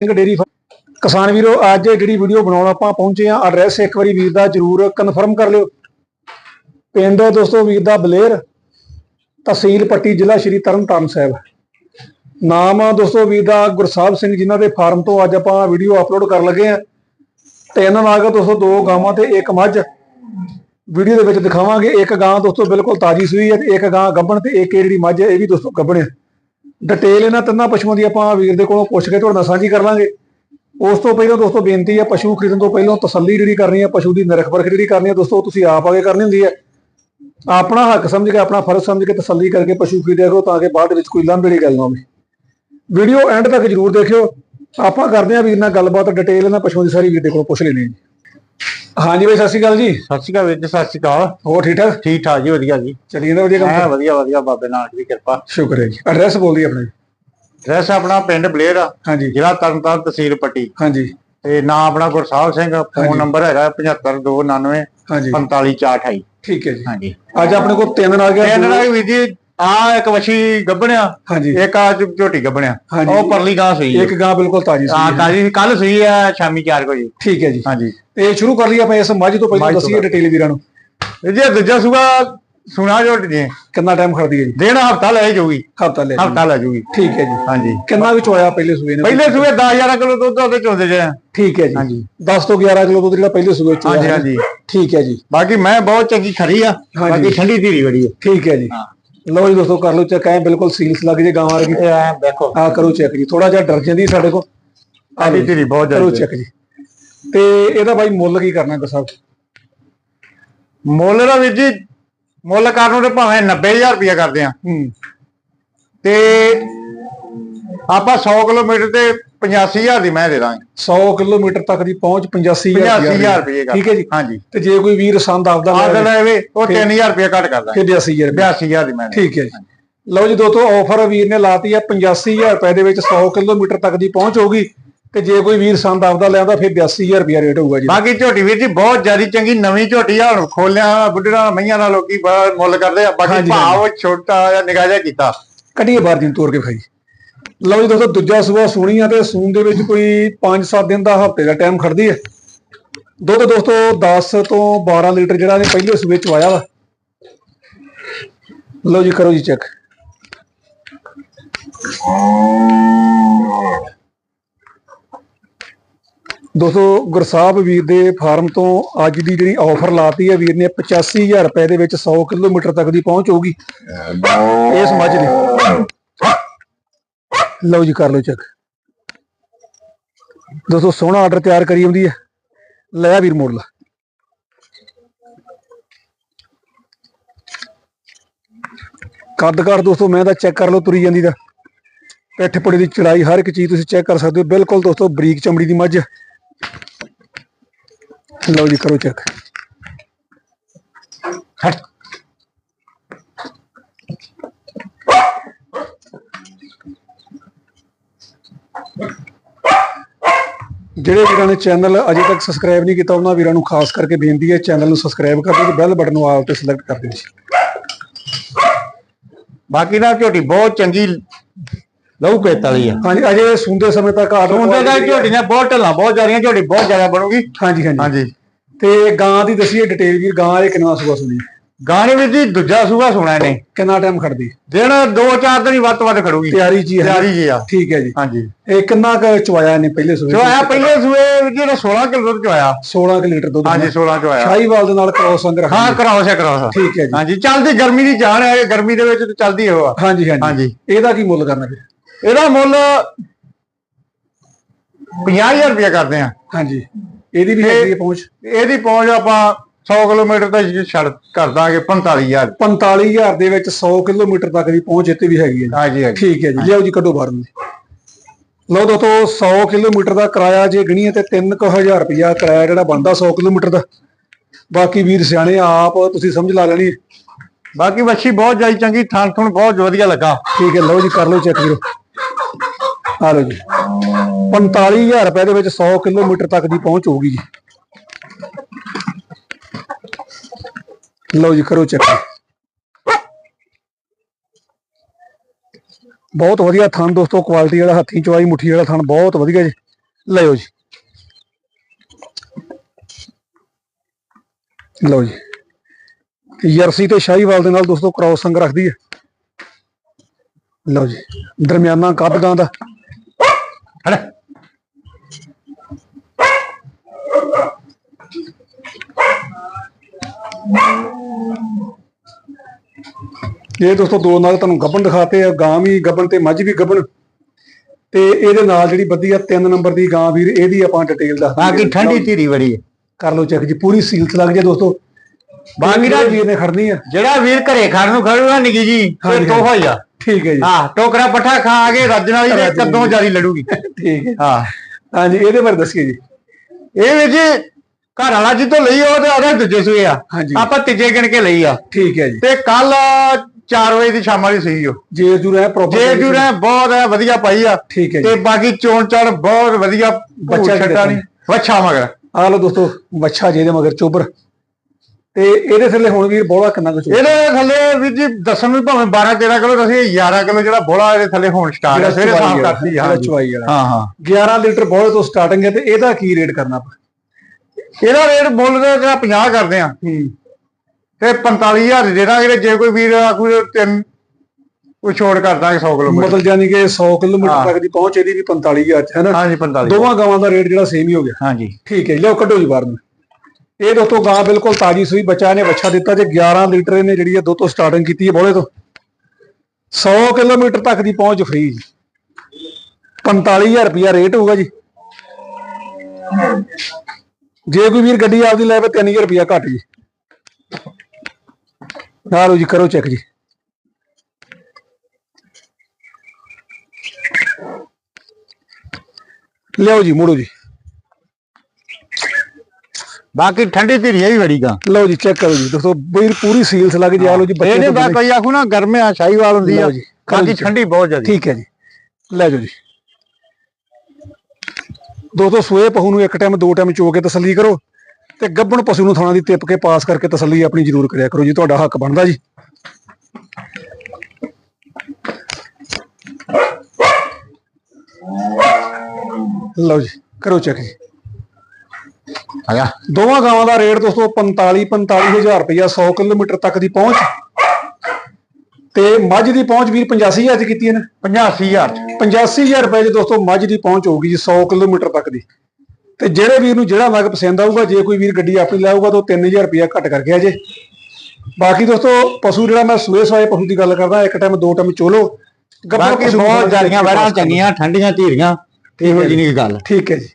Singh dairy ਕਿਸਾਨ ਵੀਰੋ, ਅੱਜ ਜਿਹੜੀ ਵੀਡੀਓ ਬਣਾਉਣ ਆਪਾਂ ਪਹੁੰਚੇ ਆ ਐਡਰੈਸ ਇੱਕ ਵਾਰੀ ਵੀਰ ਦਾ ਜਰੂਰ ਕਨਫਰਮ ਕਰ ਲਿਓ। ਪਿੰਡ ਦੋਸਤੋ ਵੀਰ ਦਾ ਬਲੇਰ, ਤਹਿਸੀਲ ਪੱਟੀ, ਜ਼ਿਲ੍ਹਾ ਸ਼੍ਰੀ ਤਰਨਤਾਰਨ ਸਾਹਿਬ। ਨਾਮ ਦੋਸਤੋ ਵੀਰ ਦਾ ਗੁਰਸਾਹਿਬ ਸਿੰਘ ਜਿਨ੍ਹਾਂ ਦੇ ਫਾਰਮ ਤੋਂ ਅੱਜ ਆਪਾਂ ਵੀਡੀਓ ਅਪਲੋਡ ਕਰਨ ਲੱਗੇ ਆ ਤਿੰਨ ਨਾਗ ਦੋਸਤੋ, ਦੋ ਗਾਵਾਂ ਤੇ ਇੱਕ ਮੱਝ। ਵੀਡੀਓ ਦੇ ਵਿੱਚ ਦਿਖਾਵਾਂਗੇ, ਇੱਕ ਗਾਂ ਦੋਸਤੋ ਬਿਲਕੁਲ ਤਾਜੀ ਸੂਈ ਹੈ ਤੇ ਇੱਕ ਗਾਂ ਗੱਭਣ ਤੇ ਇੱਕ ਜਿਹੜੀ ਮੱਝ ਹੈ, ਇਹ ਵੀ ਦੋਸਤੋ ਗੱਭਣ ਹੈ। ਡਿਟੇਲ ਇਹਨਾਂ ਤਿੰਨਾਂ ਪਸ਼ੂਆਂ ਦੀ ਆਪਾਂ ਵੀਰ ਦੇ ਕੋਲੋਂ ਪੁੱਛ ਕੇ ਤੁਹਾਡੇ ਨਾਲ ਸਾਂਝੀ ਕਰ ਲਾਂਗੇ। ਉਸ ਤੋਂ ਪਹਿਲਾਂ ਦੋਸਤੋ ਬੇਨਤੀ ਹੈ ਪਸ਼ੂ ਖਰੀਦਣ ਤੋਂ ਪਹਿਲਾਂ ਤਸੱਲੀ ਜਿਹੜੀ ਕਰਨੀ ਹੈ ਪਸ਼ੂ ਦੀ ਨਿਰਖ ਪਰਖ ਜਿਹੜੀ ਕਰਨੀ ਹੈ ਦੋਸਤੋ ਤੁਸੀਂ ਆਪ ਆਗੇ ਕਰਨੀ ਹੁੰਦੀ ਹੈ ਆਪਣਾ ਹੱਕ ਸਮਝ ਕੇ, ਆਪਣਾ ਫਰਜ਼ ਸਮਝ ਕੇ ਤਸੱਲੀ ਕਰਕੇ ਪਸ਼ੂ ਖਰੀਦਿਆ ਕਰੋ ਤਾਂ ਕਿ ਬਾਅਦ ਵਿੱਚ ਕੋਈ ਲਾਂਭੇ ਦੀ ਗੱਲ ਨਾ ਹੋਵੇ। ਵੀਡੀਓ ਐਂਡ ਤੱਕ ਜਰੂਰ ਦੇਖਿਓ। ਆਪਾਂ ਕਰਦੇ ਹਾਂ ਵੀਰ ਨਾਲ ਗੱਲਬਾਤ ਡਿਟੇਲ ਇਹਨਾਂ ਪਸ਼ੂਆਂ ਦੀ ਸਾਰੀ ਵੀਰ ਦੇ ਕੋਲੋਂ ਪੁੱਛ ਲੈਣੀ ਹੈ ਜੀ। ਹਾਂਜੀ ਬਾਈ ਸਤਿ ਸ਼੍ਰੀ ਅਕਾਲ ਜੀ। ਸਤਿ ਸ਼੍ਰੀ ਅਕਾਲ ਵੀਰ ਜੀ ਸਤਿ ਸ਼੍ਰੀ ਅਕਾਲ। ਹੋਰ ਠੀਕ ਠਾਕ? ਠੀਕ ਠਾਕ ਜੀ ਵਧੀਆ ਜੀ। ਚੱਲੀ ਜਾਂਦਾ ਵਧੀਆ ਕੰਮ ਐ ਵਧੀਆ ਵਧੀਆ ਬਾਬੇ ਨਾਨਕ ਦੀ ਕਿਰਪਾ। ਸ਼ੁਕਰ ਹੈ ਜੀ। ਐਡਰੈਸ ਬੋਲ ਆਪਣਾ ਜੀ। ਡਰੈਸ ਆਪਣਾ ਪਿੰਡ ਬਲੇਰ ਆ। ਹਾਂਜੀ। ਜ਼ਿਲ੍ਹਾ ਤਰਨਤਾਰਨ ਤਹਿਸੀਲ ਪੱਟੀ। ਹਾਂਜੀ। ਤੇ ਨਾਮ ਆਪਣਾ ਗੁਰਸਾਹਿਬ ਸਿੰਘ। ਫੋਨ ਨੰਬਰ ਹੈਗਾ 75299 ਹਾਂਜੀ। 45428 ਠੀਕ ਹੈ ਜੀ। ਹਾਂਜੀ। ਅੱਜ ਆਪਣੇ ਕੋਲ ਤਿੰਨ ਆ। ਗਿਆ ਇਹਨਾਂ ਦਾ ਵੀਰ ਜੀ ਆ ਇੱਕ ਵਛੀ ਗੱਬਣਿਆ ਹਾਂਜੀ। ਇੱਕ ਆ ਝੋਟੀ ਗੱਬਣਿਆ ਹਾਂਜੀ। ਉਹ ਪਰਲੀ ਗਾਂ ਸਹੀ ਇੱਕ ਗਾਂ ਬਿਲਕੁਲ ਤਾਜੀ ਸੀ ਤਾਜੀ ਕੱਲ ਸਹੀ ਆ ਸ਼ਾਮੀ 4 ਵਜੇ। ਠੀਕ ਹੈ ਜੀ। ਹਾਂਜੀ। ਤੇ ਸ਼ੁਰੂ ਕਰ ਲਈ ਆਪਾਂ ਇਸ ਮੱਝ ਤੋਂ ਪਹਿਲਾਂ ਮੱਝ ਤੋਂ ਦੱਸੀਏ ਡਿਟੇਲ ਵੀਰਾਂ ਨੂੰ। ਜੇ ਦੂਜਾ ਸੂਆ ਸੁਣਾ ਝੋਟੀ ਜੀ। ਕਿੰਨਾ ਟਾਈਮ ਖੜਦੀ ਹੈ ਜੀ? ਦੇਣਾ ਹਫਤਾ ਲੈ ਜਾਊਗੀ। ਹਫਤਾ ਲੈ ਹਫਤਾ ਲੈ ਜਾਊਗੀ। ਠੀਕ ਹੈ ਜੀ। ਹਾਂਜੀ। ਕਿੰਨਾ ਵਿੱਚ ਹੋਇਆ ਪਹਿਲੇ ਸੂਏ ਨੇ? ਪਹਿਲੇ ਸੂਏ 10000 ਕਿਲੋ ਦੁੱਧ ਉਹਦੇ ਚੋਂਦੇ ਜੇ। ਠੀਕ ਹੈ ਜੀ। ਹਾਂਜੀ। 10 ਤੋਂ 11 ਕਿਲੋ ਦੁੱਧ ਜਿਹੜਾ ਪਹਿਲੇ ਸੂਏ ਚ ਹਾਂਜੀ ਹੋਇਆ ਹੈ। ਹਾਂਜੀ। ਠੀਕ ਹੈ ਜੀ। ਬਾਕੀ ਮੈਂ ਬਹੁਤ ਚੰਗੀ ਖਰੀ ਆ। ਹਾਂਜੀ। ਬਾਕੀ ਠੰਡੀ ਧੀਰੀ ਬੜੀ ਆ। ਠੀਕ ਹੈ ਜੀ। ਹਾਂ। ਲਓ ਜੀ ਦੋਸਤੋ ਕਰ ਲਓ ਚੈੱਕ ਐ ਬਿਲਕੁਲ ਸੀਲਸ ਲੱਗ ਜੇ ਗਾਂ ਵਰਗੀ ਇਹ ਐ ਦੇਖੋ। ਆ ਕਰੋ ਚੈੱਕ ਜੀ ਥੋੜਾ ਜਿਹਾ ਡਰ ਜਾਂਦੀ ਸਾਡੇ ਕੋਲ। ਆ ਠੰਡੀ ਧੀਰੀ ਬਹੁਤ ਕਰੋ ਜ਼ਿਆਦਾ ਚੈੱਕ ਜੀ। ਤੇ ਇਹਦਾ ਬਾਈ ਮੁੱਲ ਕੀ ਕਰਨਾ ਦੱਸੋ ਮੁੱਲ ਦਾ ਵੀਰ ਜੀ ਮੁੱਲ ਕਰਨ ਨੂੰ ਤੇ ਭਾਵੇਂ 90000 ਰੁਪਇਆ ਕਰਦੇ ਆ। ਹੂੰ। ਤੇ ਆਪਾਂ 100 ਕਿਲੋਮੀਟਰ ਤੇ 85000 ਦੀ ਮੈਂ ਦੇ ਦਾਂਗੇ। 100 ਕਿਲੋਮੀਟਰ ਤੱਕ ਦੀ ਪਹੁੰਚ 85000 85000 ਰੁਪਏ ਕਰ ਠੀਕ ਹੈ ਜੀ? ਹਾਂਜੀ। ਤੇ ਜੇ ਕੋਈ ਵੀਰ ਸੰਦ ਆਪਦਾ ਆ ਲੈ ਲੈ ਵੇ ਉਹ 3000 ਰੁਪਇਆ ਘੱਟ ਕਰ ਦਾਂਗੇ। ਫਿਰ 82000 ਰੁਪਏ। 82000 ਦੀ ਮੈਂ ਦੇ ਠੀਕ ਹੈ ਜੀ। ਲਓ ਜੀ ਦੋਸਤੋ ਆਫਰ ਵੀਰ ਨੇ ਲਾਤੀ ਹੈ 85000 ਰੁਪਏ ਦੇ ਵਿੱਚ 100 ਕਿਲੋਮੀਟਰ ਤੱਕ ਦੀ ਪਹੁੰਚ ਹੋਊਗੀ। ਤੇ ਜੇ ਕੋਈ ਵੀਰ ਸੰਦ ਆਪਦਾ ਲੈਂਦਾ ਫਿਰ 82000 ਰੁਪਏ ਰੇਟ ਹੋਊਗਾ ਜੀ। ਬਾਕੀ ਝੋਟੀ ਵੀਰ ਜੀ ਬਹੁਤ ਜ਼ਿਆਦੀ ਚੰਗੀ ਨਵੀਂ ਝੋਟੀ ਆ ਹੁਣ ਖੋਲਿਆ ਬੁੱਢੜਾ ਮਈਆਂ ਨਾਲ ਲੋਕੀ ਮੁੱਲ ਕਰਦੇ ਆ। ਬਾਕੀ ਭਾਅ ਛੋਟਾ ਜਾਂ ਨਿਗਾਹ ਜਿਹਾ ਕੀਤਾ। ਕੱਢੀਏ ਬਾਹਰ ਦੀ ਤੋੜ ਕੇ ਖਾਈ ਲਓ ਜੀ ਦੋਸਤੋ ਦੂਜਾ ਸੂਆ ਸੋਣੀ ਆ ਤੇ ਸੂਨ ਦੇ ਵਿੱਚ ਕੋਈ 5-7 ਦਿਨ ਦਾ ਹਫ਼ਤੇ ਦਾ ਟਾਈਮ ਖੜਦੀ ਹੈ। ਦੁੱਧ ਦੋਸਤੋ 10 ਤੋਂ 12 ਲੀਟਰ ਜਿਹੜਾ ਨੇ ਪਹਿਲੇ ਸੂਏ ਚ ਆਇਆ ਵਾ। ਲਓ ਜੀ ਕਰੋ ਜੀ ਚੈੱਕ ਦੋਸਤੋ ਗੁਰਸਾਹਿਬ ਵੀਰ ਦੇ ਫਾਰਮ ਤੋਂ ਅੱਜ ਦੀ ਜਿਹੜੀ ਆਫਰ ਲਾਤੀ ਹੈ ਵੀਰ ਨੇ 85000 ਰੁਪਏ ਦੇ ਵਿੱਚ 100 ਕਿਲੋਮੀਟਰ ਤੱਕ ਦੀ ਪਹੁੰਚ ਹੋਊਗੀ। ਇਸ ਮੱਝ ਦੀ। ਲਓ ਜੀ, ਕਰ ਲਓ ਚੈੱਕ ਦੋਸਤੋ, ਸੋਹਣਾ ਆਰਡਰ ਤਿਆਰ ਕਰੀ ਆਉਂਦੀ ਹੈ। ਲੈ ਵੀਰ ਮੋੜ ਲਾ ਕੱਦ ਕਰ ਦੋਸਤੋ, ਮੈਂ ਤਾਂ ਚੈੱਕ ਕਰ ਲਓ, ਤੁਰੀ ਜਾਂਦੀ ਦਾ। ਪਿੱਠ ਪੁੜੀ ਦੀ ਚੜਾਈ, ਹਰ ਇੱਕ ਚੀਜ਼ ਤੁਸੀਂ ਚੈੱਕ ਕਰ ਸਕਦੇ ਹੋ। ਬਿਲਕੁਲ ਦੋਸਤੋ, ਬਰੀਕ ਚਮੜੀ ਦੀ ਮੱਝ। ਲਓ ਜੀ, ਕਰੋ ਚੈੱਕ ਜਿਹੜੇ ਵੀਰਾਂ ਨੇ ਚੈਨਲ ਅਜੇ ਤੱਕ ਸਬਸਕ੍ਰਾਈਬ ਨਹੀਂ ਕੀਤਾ ਉਹਨਾਂ ਵੀਰਾਂ ਨੂੰ ਖਾਸ ਕਰਕੇ ਬੇਨਤੀ ਹੈ ਚੈਨਲ ਨੂੰ ਸਬਸਕ੍ਰਾਈਬ ਕਰ ਦਿਓ ਤੇ ਬੈਲ ਬਟਨ ਨੂੰ ਆਲ ਤੇ ਸਿਲੈਕਟ ਕਰ ਦਿਓ। ਜੀ ਬਾਕੀ ਨਾ ਝੋਟੀ ਬਹੁਤ ਚੰਗੀ ਲਹੂ ਪੇਤ ਵਾਲੀ ਆ। ਹਾਂਜੀ ਅਜੇ ਸੁਣਦੇ ਸਮੇਂ ਤੱਕ ਆਰਡਰ ਹੁੰਦੇ ਦਾ ਝੋਟੀ ਨੇ ਬਹੁਤ ਢੱਲਾਂ ਬਹੁਤ ਜ਼ਿਆਦੀਆਂ ਝੋਟੀ ਬਹੁਤ ਜ਼ਿਆਦਾ ਬਣੂਗੀ। ਹਾਂਜੀ ਹਾਂਜੀ। ਹਾਂਜੀ। ਤੇ ਗਾਂ ਦੀ ਦਸੀਏ ਡਿਟੇਲ ਵੀਰ ਗਾਂ ਇਹ ਕਿੰਨਾ ਸੁਬਾ ਸੁਣੀ। ਗਾਣੇ ਵਿੱਚ ਜੀ ਦੂਜਾ ਸੂਆ ਸੁਣਾ ਨੇ ਕਿੰਨਾ ਟਾਈਮ ਖੜਦੀ? ਦਿਨ ਦੋ ਚਾਰ ਦਿਨ ਹੀ ਵੱਧ ਤੋਂ ਵੱਧ ਖੜੂਗੀ। ਤਿਆਰੀ ਜੀ ਹੈ ਤਿਆਰੀ ਜੀ ਆ। ਠੀਕ ਹੈ ਜੀ। ਹਾਂਜੀ। ਇਹ ਕਿੰਨਾ ਕੁ ਚਵਾਇਆ ਨੇ ਪਹਿਲੇ ਸੂਏ ਜੋ ਆਇਆ ਪਹਿਲੇ ਸੂਏ ਜਿਹੜਾ 16 ਕਿਲੋ ਦੁੱਧ ਚ ਆਇਆ 16 ਕੁ ਲੀਟਰ ਦੁੱਧ। ਹਾਂਜੀ 16 ਚ ਆਇਆ ਸ਼ਾਹੀਵਾਲ ਦੇ ਨਾਲ ਕ੍ਰੋਸ ਅੰਗ ਰੱਖੀ ਹਾਂ ਕਰਾਓ ਸੇ ਕਰਾਓ ਠੀਕ ਹੈ ਜੀ। ਹਾਂਜੀ ਚੱਲਦੀ ਗਰਮੀ ਦੀ ਜਾਨ ਹੈ ਗਰਮੀ ਦੇ ਵਿੱਚ ਤੇ ਚੱਲਦੀ ਹੋ ਆ ਹਾਂਜੀ ਹਾਂਜੀ। ਇਹਦਾ ਕੀ ਮੁੱਲ ਕਰਨਾ ਫਿਰ? ਇਹਦਾ ਮੁੱਲ 50000 ਰੁਪਏ ਕਰਦੇ ਆ। ਹਾਂਜੀ। ਇਹਦੀ ਵੀ ਹੈਗੀ ਹੈ ਪਹੁੰਚ? ਇਹਦੀ ਪਹੁੰਚ ਆਪਾਂ 100 ਕਿਲੋਮੀਟਰ ਤੱਕ ਛੱਡ ਕਰ ਦਾਂਗੇ 45000 45000 ਦੇ ਵਿੱਚ 100 ਕਿਲੋਮੀਟਰ ਤੱਕ ਦੀ ਪਹੁੰਚ ਇੱਥੇ ਵੀ ਹੈਗੀ ਹੈ ਜੀ। ਹਾਂਜੀ ਹਾਂਜੀ। ਠੀਕ ਹੈ ਜੀ। ਲਿਆਓ ਜੀ ਕੱਢੋ ਬਾਹਰ ਨੂੰ। ਲਓ ਦੋਸਤੋ 100 ਕਿਲੋਮੀਟਰ ਦਾ ਕਿਰਾਇਆ ਜੇ ਗਣੀਏ ਤੇ 3000 ਰੁਪਇਆ ਕਿਰਾਇਆ ਜਿਹੜਾ ਬਣਦਾ 100 ਕਿਲੋਮੀਟਰ ਦਾ। ਬਾਕੀ ਵੀਰ ਸਿਆਣੇ ਆਪ ਤੁਸੀਂ ਸਮਝ ਲਾ ਲੈਣੀ। ਬਾਕੀ ਵੱਛੀ ਬਹੁਤ ਜਾਈ ਚੰਗੀ ਥਣ ਥਣ ਬਹੁਤ ਵਧੀਆ ਲੱਗਾ। ਠੀਕ ਹੈ ਲਓ ਜੀ ਕਰ ਲਓ ਚੈੱਕ ਵੀਰੋ। ਆ ਲਓ ਜੀ। 45000 ਰੁਪਏ ਦੇ ਵਿੱਚ 100 ਕਿਲੋਮੀਟਰ ਤੱਕ ਦੀ ਪਹੁੰਚ ਹੋਊਗੀ ਜੀ। ਲਓ ਜੀ, ਕਰੋ ਚੈੱਕ। ਬਹੁਤ ਵਧੀਆ ਥਣ ਦੋਸਤੋ ਕੁਆਲਿਟੀ ਵਾਲਾ, ਹੱਥੀਂ ਚਵਾਈ ਮੁੱਠੀ ਵਾਲਾ ਥਣ, ਬਹੁਤ ਵਧੀਆ ਜੀ। ਲਓ ਜੀ। ਲਓ ਜੀ। ਜਰਸੀ ਤੇ ਸ਼ਾਹੀਵਾਲ ਦੇ ਨਾਲ ਦੋਸਤੋ ਕ੍ਰਾਸ ਸੰਗ ਰੱਖਦੀ ਹੈ। ਲਓ ਜੀ। ਦਰਮਿਆਨਾ ਕੱਦ ਗਾਂ ਦਾ। ਹਲੇ ਇਹ ਦੋਸਤੋ ਦੋ ਨਾਲ ਤੁਹਾਨੂੰ ਗੱਬਣ ਦਿਖਾਤੇ ਆ ਗਾਂ ਵੀ ਗੱਬਣ ਤੇ ਮੱਝ ਵੀ ਗੱਬਣ। ਤੇ ਇਹਦੇ ਨਾਲ ਜਿਹੜੀ ਬੱਦੀ ਆ ਤਿੰਨ ਨੰਬਰ ਦੀ ਗਾਂ ਵੀਰ ਇਹਦੀ ਆਪਾਂ ਡਿਟੇਲ ਦੱਸ ਬਾਕੀ ਠੰਡੀ ਧੀਰੀ ਬੜੀ ਹੈ। ਕਰ ਲਓ ਚੈੱਕ ਜੀ ਪੂਰੀ ਸੀਲਸ ਲੱਗ ਜੇ ਦੋਸਤੋ। ਬਾਕੀ ਦਾ ਵੀਰ ਨੇ ਖੜਨੀ ਆ। ਜਿਹੜਾ ਵੀਰ ਘਰੇ ਖਾਣ ਨੂੰ ਖੜੂਗਾ ਨਿੱਕੀ ਜੀ ਤੇ ਤੋਹਫਾ ਹੀ ਆ। ਠੀਕ ਹੈ ਜੀ। ਹਾਂ ਟੋਕਰਾ ਪੱਠਾ ਖਾ ਕੇ ਰੱਜ ਨਾਲ ਹੀ ਤੇ ਕਦੋਂ ਜਿਆਦੀ ਲੜੂਗੀ। ਠੀਕ ਹੈ। ਹਾਂ। ਹਾਂਜੀ ਇਹਦੇ ਬਾਰੇ ਦੱਸਿਏ ਜੀ। ਇਹ ਵਿੱਚ ਘਰ ਵਾਲਾ ਜਿੱਦੋਂ ਲਈ ਉਹ ਤੇ ਉਹਦੇ ਦੂਜੇ ਸੂਏ ਆ। ਆਪਾਂ ਤੀਜੇ ਗਿਣ ਕੇ ਲਈ ਆ। ਠੀਕ ਹੈ ਜੀ। ਤੇ ਕੱਲ 4 ਵਜੇ ਦੀ ਸ਼ਾਮ ਵਾਲੀ ਸਹੀ ਉਹ ਜੇ ਜੂ ਰਹਿ ਪ੍ਰੋਪਰ ਜੇ ਜੁਰੇ ਬਹੁਤ ਹੈ, ਵਧੀਆ ਪਾਈ ਆ। ਠੀਕ ਹੈ ਤੇ ਬਾਕੀ ਚੋਣ ਚਾਣ ਬਹੁਤ ਵਧੀਆ ਬੱਚਾ ਛੱਟਾ ਨਹੀਂ। ਵੱਛਾ ਮਗਰ। ਆ ਲਓ ਦੋਸਤੋ ਬੱਚਾ ਜਿਹਦੇ ਮਗਰ ਚੋਬਰ। ਤੇ ਇਹਦੇ ਥੱਲੇ ਹੁਣ ਵੀਰ ਬੋਲਾ ਕਿੰਨਾ ਕੁ ਇਹਦੇ ਥੱਲੇ ਵੀ ਜੀ ਦੱਸਣ ਵੀ ਭਾਵੇਂ 12 13 ਕਿਲੋ ਦੱਸੇ 11 ਕਿਲੋ ਜਿਹੜਾ ਬੋਲਾ ਇਹਦੇ ਥੱਲੇ ਹੁਣ ਸਟਾਰਟ ਹੈ ਸਵੇਰੇ ਸਾਫ਼ ਕਰਤੀ ਹਾਂ ਚਵਾਈ ਵਾਲਾ। ਹਾਂ ਹਾਂ। 11 ਲੀਟਰ ਬੋਲੇ ਤੋਂ ਸਟਾਰਟਿੰਗ ਹੈ ਤੇ ਇਹਦਾ ਕੀ ਰੇਟ ਕਰਨਾ ਆਪਾਂ? ਇਹਦਾ ਰੇਟ ਮੁੱਲ ਦਾ ਜਿਹੜਾ 50 ਕਰਦੇ ਆ ਹੂੰ। ਤੇ 45000 ਦੇ ਦਾਂਗੇ ਜੇ ਕੋਈ ਵੀਰ ਆਖੂ ਤਿੰਨ ਕੋਈ ਛੋੜ ਕਰ ਦਾਂਗੇ 100 ਕਿਲੋਮੀਟਰ। ਮਤਲਬ ਜਾਨੀ ਕਿ 100 ਕਿਲੋਮੀਟਰ। ਤੱਕ ਦੀ ਪਹੁੰਚ ਇਹਦੀ ਵੀ 45000 ਚ ਹੈ ਨਾ ਹਾਂਜੀ 45 ਦੋਵਾਂ ਗਾਵਾਂ ਦਾ ਰੇਟ ਜਿਹੜਾ ਸੇਮ ਹੀ ਹੋ ਗਿਆ। ਹਾਂਜੀ। ਠੀਕ ਹੈ ਜੀ, ਲਿਆਓ ਕੱਢੋ ਜੀ ਬਾਹਰ ਨੂੰ। ਇਹ ਦੋਸਤੋ ਗਾਂ ਬਿਲਕੁਲ ਤਾਜੀ ਸੂਈ ਬੱਚਾ ਨੇ ਵੱਛਾ ਦਿੱਤਾ ਜੇ 11 ਲੀਟਰ ਇਹਨੇ ਜਿਹੜੀ ਹੈ ਦੋ ਤੋਂ ਸਟਾਰਟਿੰਗ ਕੀਤੀ ਹੈ ਬੋਲੇ ਤੋਂ। 100 ਕਿਲੋਮੀਟਰ ਤੱਕ ਦੀ ਪਹੁੰਚ ਫ੍ਰੀ ਜੀ। 45000 ਰੁਪਿਆ ਰੇਟ ਹੋਊਗਾ ਜੀ। ਜੇ ਕੋਈ ਵੀਰ ਗੱਡੀ ਆਪਦੀ ਲੈ ਵੇ 3000 ਰੁਪਿਆ ਘੱਟ ਜੀ। ਆ ਲਓ ਜੀ ਕਰੋ ਚੈੱਕ ਜੀ। ਲਿਆਓ ਜੀ ਮੋੜੋ ਜੀ। ਬਾਕੀ ਠੰਡੀ ਧੀਰੀਆਂ ਵੀ ਬੜੀ ਗਾ। ਲਓ ਜੀ ਚੈੱਕ ਕਰੋ ਜੀ। ਦੋਸਤੋ ਬਈ ਪੂਰੀ ਸੀਲਸ ਲੱਗ ਜੀ ਆ ਲਓ ਜੀ ਬੱਚੇ ਇਹਦੇ ਤੋਂ ਬਾਅਦ। ਕਈ ਆਖੂ ਨਾ ਗਰਮੇ ਆ ਸ਼ਾਹੀਵਾਲ ਹੁੰਦੀ ਆ। ਲਓ ਜੀ, ਕਰੋ ਬਾਕੀ ਜੀ। ਠੰਡੀ ਬਹੁਤ ਜ਼ਿਆਦੀ। ਠੀਕ ਹੈ ਜੀ। ਲੈ ਜਾਓ ਜੀ। ਦੋਸਤੋ ਸੂਏ ਪਹੂ ਨੂੰ ਇੱਕ ਟਾਈਮ ਦੋ ਟਾਈਮ ਚੋ ਕੇ ਤਸੱਲੀ ਕਰੋ। ਤੇ ਗੱਭਣ ਪਸ਼ੂ ਨੂੰ ਥਾਣਾ ਦੀ ਟਿੱਪ ਕੇ ਪਾਸ ਕਰਕੇ ਤਸੱਲੀ ਆਪਣੀ ਜ਼ਰੂਰ ਕਰਿਆ ਕਰੋ ਜੀ ਤੁਹਾਡਾ ਹੱਕ ਬਣਦਾ ਜੀ। ਲਓ ਜੀ ਕਰੋ ਚੈੱਕ ਜੀ। ਆਇਆ। ਦੋਵਾਂ ਗਾਵਾਂ ਦਾ ਰੇਟ ਦੋਸਤੋ 45 45000 ਰੁਪਇਆ 100 ਕਿਲੋਮੀਟਰ ਤੱਕ ਦੀ ਪਹੁੰਚ। ਤੇ ਮੱਝ ਦੀ ਪਹੁੰਚ ਵੀਰ 85000 ਚ ਕੀਤੀ ਹੈ ਨਾ 85000 ਚ। 85000 ਰੁਪਏ ਚ ਦੋਸਤੋ ਮੱਝ ਦੀ ਪਹੁੰਚ ਹੋਊਗੀ ਜੀ 100 ਕਿਲੋਮੀਟਰ ਤੱਕ ਦੀ। ਤੇ ਜਿਹੜੇ ਵੀਰ ਨੂੰ ਜਿਹੜਾ ਨਗ ਪਸੰਦ ਆਊਗਾ ਜੇ ਕੋਈ ਵੀਰ ਗੱਡੀ ਆਪਣੀ ਲਾਊਗਾ ਤਾਂ ਉਹ 3000 ਰੁਪਇਆ ਘੱਟ ਕਰਕੇ ਆ ਜੇ। ਬਾਕੀ ਦੋਸਤੋ ਪਸ਼ੂ ਜਿਹੜਾ ਮੈਂ ਸੂਏ ਸਵਾਏ ਪਸ਼ੂ ਦੀ ਗੱਲ ਕਰਦਾ ਇੱਕ ਟਾਈਮ ਦੋ ਟਾਈਮ ਚੋਲੋ। ਗੱਭਰੂ ਪਸ਼ੂ ਬਹੁਤ ਪਾਸ ਕਰੋ। ਚੰਗੀਆਂ ਠੰਡੀਆਂ ਧੀਰੀਆਂ ਇਹੋ ਜਿਹੀ ਨਹੀਂ ਗੱਲ। ਠੀਕ ਹੈ ਜੀ।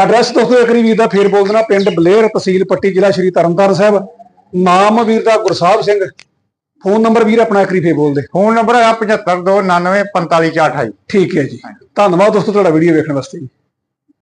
ਐਡਰੈਸ ਦੋਸਤੋ ਇੱਕ ਵਾਰੀ ਦਾ ਫੇਰ ਬੋਲ ਦੇਣਾ ਪਿੰਡ ਬਲੇਰ ਤਹਿਸੀਲ ਪੱਟੀ ਜ਼ਿਲ੍ਹਾ ਸ਼੍ਰੀ ਤਰਨਤਾਰਨ ਸਾਹਿਬ। ਨਾਮ ਵੀਰ ਦਾ ਗੁਰਸਾਹਿਬ ਸਿੰਘ। ਫੋਨ ਨੰਬਰ ਵੀਰ ਆਪਣਾ ਇੱਕ ਵਾਰੀ ਫੇਰ ਬੋਲ ਦੇ। ਫੋਨ ਨੰਬਰ ਹੈਗਾ 7529955428 ਠੀਕ ਹੈ ਜੀ। ਧੰਨਵਾਦ ਦੋਸਤੋ ਤੁਹਾਡਾ ਵੀਡੀਓ ਵੇਖਣ ਵਾਸਤੇ। ਜੀ